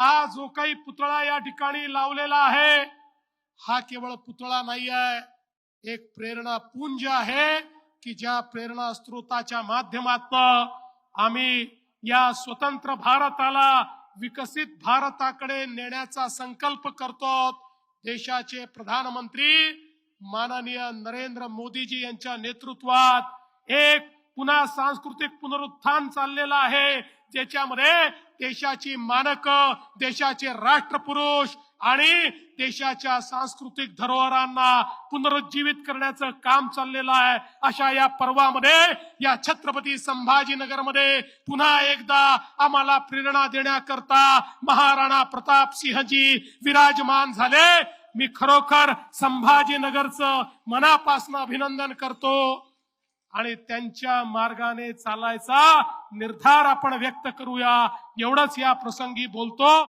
हा जो काही पुतळा या ठिकाणी लावलेला आहे हा केवळ पुतळा नाही आहे एक प्रेरणा पुंज आहे की ज्या प्रेरणा स्त्रोताच्या माध्यमातन आम्ही या स्वतंत्र भारताला विकसित भारताकडे नेण्याचा संकल्प करतो. देशाचे प्रधानमंत्री माननीय नरेंद्र मोदीजी यांच्या नेतृत्वात एक पुन्हा सांस्कृतिक पुनरुत्थान चाललेलं आहे. ज्याच्यामध्ये देशाची मानक देशाचे राष्ट्रपुरुष आणि देशाच्या सांस्कृतिक धरोहरांना पुनरुज्जीवित करण्याचं काम चाललेलं आहे. अशा या पर्वामध्ये या छत्रपती संभाजीनगरमध्ये पुन्हा एकदा आम्हाला प्रेरणा देण्याकरता महाराणा प्रताप सिंहजी विराजमान झाले. मी खरोखर संभाजीनगरचं मनापासून अभिनंदन करतो. आणि त्यांच्या मार्गाने चालायचा निर्धार आपण व्यक्त करूया. एवढंच या प्रसंगी बोलतो.